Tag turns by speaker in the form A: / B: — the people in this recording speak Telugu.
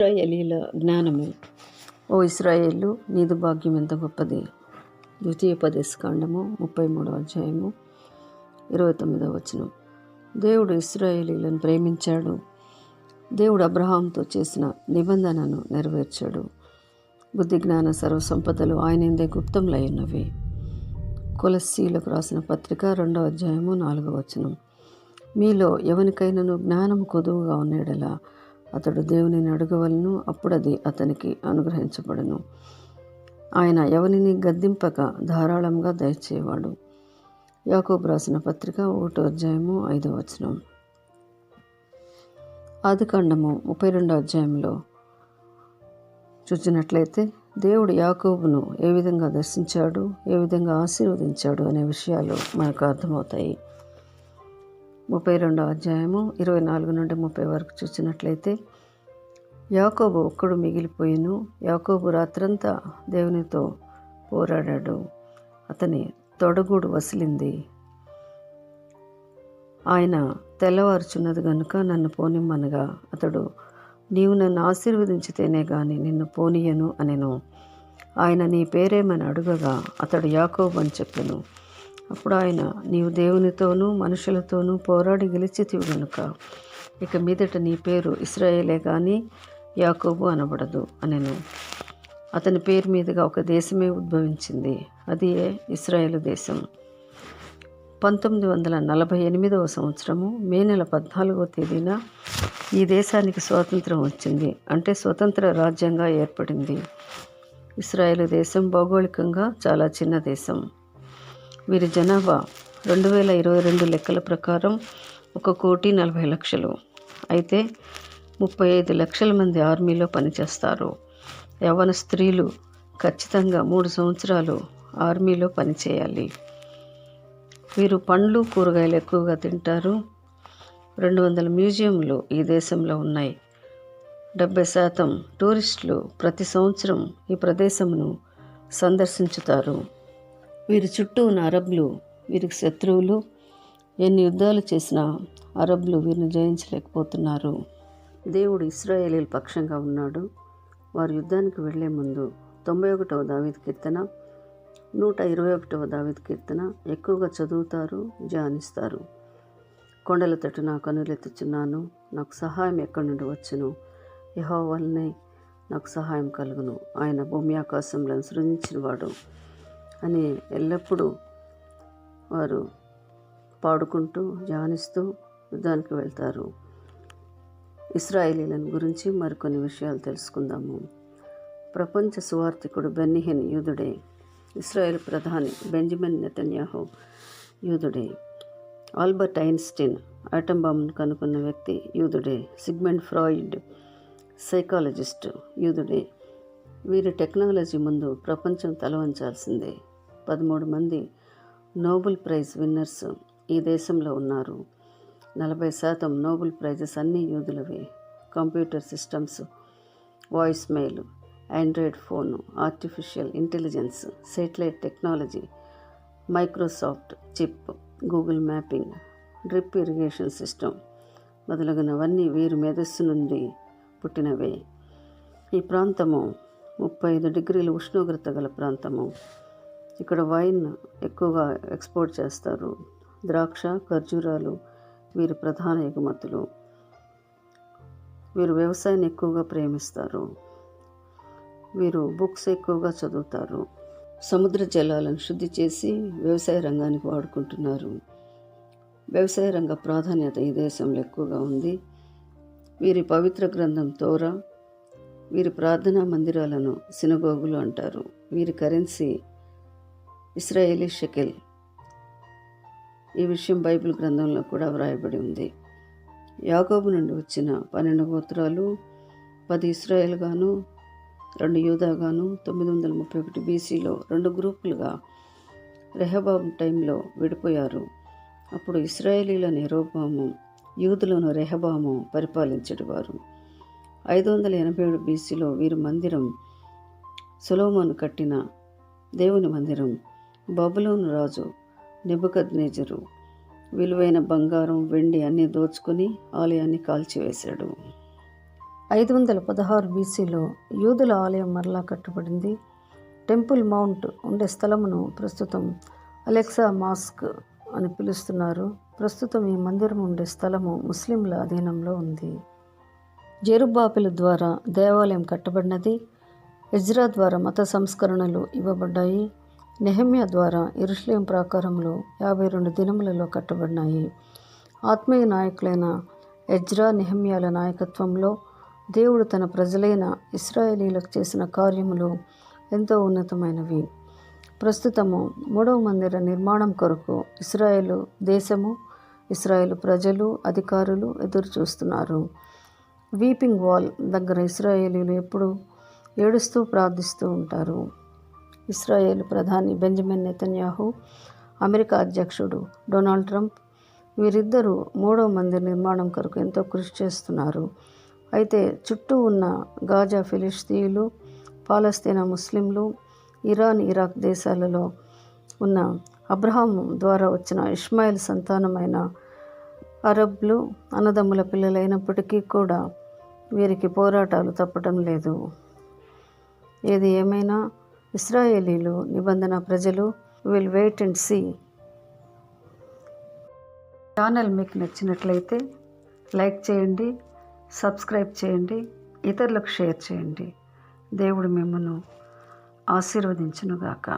A: ఇస్రాయేలీల జ్ఞానము. ఓ ఇస్రాయేలు నీదు భాగ్యం ఎంత గొప్పది? ద్వితీయోపదేశకాండము ముప్పై మూడవ అధ్యాయము ఇరవై తొమ్మిదవ వచనం. దేవుడు ఇస్రాయేలీలను ప్రేమించాడు. దేవుడు అబ్రహాంతో చేసిన నిబంధనను నెరవేర్చాడు. బుద్ధి జ్ఞాన సర్వసంపదలు ఆయనందే ఎందే ఉన్నవి కొలస్సీలకు రాసిన పత్రిక రెండవ అధ్యాయము నాలుగవ వచనం. మీలో ఎవరికైనాను జ్ఞానము కొదువుగా ఉన్నడలా అతడు దేవునిని అడగవలను అప్పుడు అది అతనికి అనుగ్రహించబడను. ఆయన ఎవరిని గద్దింపక ధారాళంగా దయచేవాడు. యాకోబు రాసిన పత్రిక ఒకటో అధ్యాయము ఐదో వచనం. ఆదికాండము ముప్పై రెండో అధ్యాయంలో చూసినట్లయితే దేవుడు యాకోబును ఏ విధంగా దర్శించాడు ఏ విధంగా ఆశీర్వదించాడు అనే విషయాలు మనకు అర్థమవుతాయి. ముప్పై రెండో అధ్యాయము ఇరవై నాలుగు నుండి ముప్పై వరకు చూసినట్లయితే యాకోబు ఒక్కడు మిగిలిపోయిను. యాకోబు రాత్రంతా దేవునితో పోరాడాడు. అతని తొడగూడు వసిలింది. ఆయన తెల్లవారుచున్నది గనుక నన్ను పోనిమ్మనగా అతడు నీవు నన్ను ఆశీర్వదించితేనే గాని నిన్ను పోనీయను అనెను. ఆయన నీ పేరేమని అడుగగా అతడు యాకోబు అని చెప్పెను. అప్పుడు ఆయన నీవు దేవునితోనూ మనుషులతోనూ పోరాడి గెలిచితివి గనుక ఇక మీదట నీ పేరు ఇస్రాయేలే కానీ యాకోబు అనబడదు అనెను. అతని పేరు మీదుగా ఒక దేశమే ఉద్భవించింది. అది ఇస్రాయేల్ దేశం. పంతొమ్మిది వందల నలభై ఎనిమిదవ సంవత్సరము మే నెల పద్నాలుగవ తేదీన ఈ దేశానికి స్వాతంత్రం వచ్చింది. అంటే స్వతంత్ర రాజ్యంగా ఏర్పడింది. ఇస్రాయేల్ దేశం భౌగోళికంగా చాలా చిన్న దేశం. వీరి జనాభా రెండు వేల ఇరవై రెండు లెక్కల ప్రకారం ఒక కోటి నలభై లక్షలు. అయితే ముప్పై ఐదు లక్షల మంది ఆర్మీలో పనిచేస్తారు. యవన స్త్రీలు ఖచ్చితంగా మూడు సంవత్సరాలు ఆర్మీలో పనిచేయాలి. వీరు పండ్లు కూరగాయలు ఎక్కువగా తింటారు. రెండు వందల మ్యూజియంలు ఈ దేశంలో ఉన్నాయి. డెబ్బై శాతం టూరిస్టులు ప్రతి సంవత్సరం ఈ ప్రదేశమును సందర్శించుతారు. వీరి చుట్టూ ఉన్న అరబ్లు వీరికి శత్రువులు ఎన్ని యుద్ధాలు చేసినా అరబ్లు వీరిని జయించలేకపోతున్నారు. దేవుడు ఇస్రాయేలీల పక్షంగా ఉన్నాడు. వారు యుద్ధానికి వెళ్ళే ముందు తొంభై ఒకటవ దావిద్ కీర్తన నూట ఇరవై ఒకటవ దావిద్ కీర్తన ఎక్కువగా చదువుతారు ధ్యానిస్తారు. కొండల తట్టు నా కనులెత్తుచున్నాను నాకు సహాయం ఎక్కడి నుండి వచ్చును? యహో వల్లనే నాకు సహాయం కలుగును. ఆయన భూమి ఆకాశంలో సృజించినవాడు. అని ఎల్లప్పుడూ వారు పాడుకుంటూ ధ్యానిస్తూ యుద్ధానికి వెళ్తారు. ఇస్రాయేలీలను గురించి మరికొన్ని విషయాలు తెలుసుకుందాము. ప్రపంచ సువార్థికుడు బెన్నిహెన్ యూదుడే. ఇస్రాయేల్ ప్రధాని బెంజమిన్ నెతన్యాహు యూదుడే. ఆల్బర్ట్ ఐన్స్టీన్ ఆటం బాంబును కనుక్కున్న వ్యక్తి యూదుడే. సిగ్మెంట్ ఫ్రాయిడ్ సైకాలజిస్ట్ యూదుడే. వీరి టెక్నాలజీ ముందు ప్రపంచం తలవంచాల్సిందే. పదమూడు మంది నోబెల్ ప్రైజ్ విన్నర్స్ ఈ దేశంలో ఉన్నారు. నలభై శాతం నోబెల్ ప్రైజెస్ అన్నీ యూదులవే. Computer systems voice mail Android phone artificial intelligence satellite technology Microsoft chip Google mapping drip irrigation system మొదలగునవన్నీ వీరి మేధస్సు నుండి పుట్టినవే. ఈ ప్రాంతము ముప్పై ఐదు డిగ్రీల ఉష్ణోగ్రత గల ప్రాంతము. ఇక్కడ వైన్ ఎక్కువగా ఎక్స్పోర్ట్ చేస్తారు. ద్రాక్ష ఖర్జూరాలు వీరి ప్రధాన ఎగుమతులు. వీరు వ్యవసాయాన్ని ఎక్కువగా ప్రేమిస్తారు. వీరు బుక్స్ ఎక్కువగా చదువుతారు. సముద్ర జలాలను శుద్ధి చేసి వ్యవసాయ రంగానికి వాడుకుంటున్నారు. వ్యవసాయ రంగ ప్రాధాన్యత ఈ దేశంలో ఎక్కువగా ఉంది. వీరి పవిత్ర గ్రంథం తోరా వీరి ప్రార్థనా మందిరాలను సినగోగులు అంటారు. వీరి కరెన్సీ ఇస్రాయేలీ షెకెల్. ఈ విషయం బైబిల్ గ్రంథంలో కూడా వ్రాయబడి ఉంది. యాకోబు నుండి వచ్చిన పన్నెండు గోత్రాలు పది ఇస్రాయేల్గాను రెండు యూదాగాను తొమ్మిది వందల ముప్పై ఒకటి బీసీలో రెండు గ్రూపులుగా రెహబాబు టైంలో విడిపోయారు. అప్పుడు ఇస్రాయేలీలను రోబాము యూదులను రెహబాము పరిపాలించేటివారు ఐదు వందల ఎనభై ఏడు బీసీలో వీరి మందిరం సులోమను కట్టిన దేవుని మందిరం బబులోను రాజు నెబుకద్నేజరు విలువైన బంగారం వెండి అన్నీ దోచుకొని ఆలయాన్ని కాల్చివేశాడు. ఐదు వందల పదహారు బీసీలో యూదుల ఆలయం మరలా కట్టుబడింది. టెంపుల్ మౌంట్ ఉండే స్థలమును ప్రస్తుతం అలెక్సా మాస్క్ అని పిలుస్తున్నారు. ప్రస్తుతం ఈ మందిరం ఉండే స్థలము ముస్లింల అధీనంలో ఉంది. జెరుబాపిల ద్వారా దేవాలయం కట్టబడినది. ఇజ్రా ద్వారా మత సంస్కరణలు ఇవ్వబడ్డాయి. నెహమ్య ద్వారా ఇరుషులేం ప్రాకారంలో యాభై రెండు దినములలో కట్టబడినాయి. ఆత్మీయ నాయకులైన ఎజ్రా నెహమ్యాల నాయకత్వంలో దేవుడు తన ప్రజలైన ఇస్రాయేలీలకు చేసిన కార్యములు ఎంతో ఉన్నతమైనవి. ప్రస్తుతము మూడవ మందిర నిర్మాణం కొరకు ఇస్రాయేలు దేశము ఇస్రాయేలు ప్రజలు అధికారులు ఎదురు చూస్తున్నారు వీపింగ్ వాల్ దగ్గర ఇస్రాయేలీలు ఎప్పుడు ఏడుస్తూ ప్రార్థిస్తూ ఉంటారు. ఇస్రాయేల్ ప్రధాని బెంజమిన్ నెతన్యాహు అమెరికా అధ్యక్షుడు డొనాల్డ్ ట్రంప్ వీరిద్దరూ మూడవ మందిర నిర్మాణం కొరకు ఎంతో కృషి చేస్తున్నారు. అయితే చుట్టూ ఉన్న గాజా ఫిలిస్తీన్లు పాలస్తీనా ముస్లింలు ఇరాన్ ఇరాక్ దేశాలలో ఉన్న అబ్రహాం ద్వారా వచ్చిన ఇస్మాయిల్ సంతానమైన అరబ్లు అన్నదమ్ముల పిల్లలైనప్పటికీ కూడా వీరికి పోరాటాలు తప్పటం లేదు. ఏది ఏమైనా ఇస్రాయేలీలు నిబంధన ప్రజలు will wait and see. Channel మీకు నచ్చినట్లయితే లైక్ చేయండి సబ్స్క్రైబ్ చేయండి ఇతరులకు షేర్ చేయండి. దేవుడు మిమ్మల్ని ఆశీర్వదించునుగాక.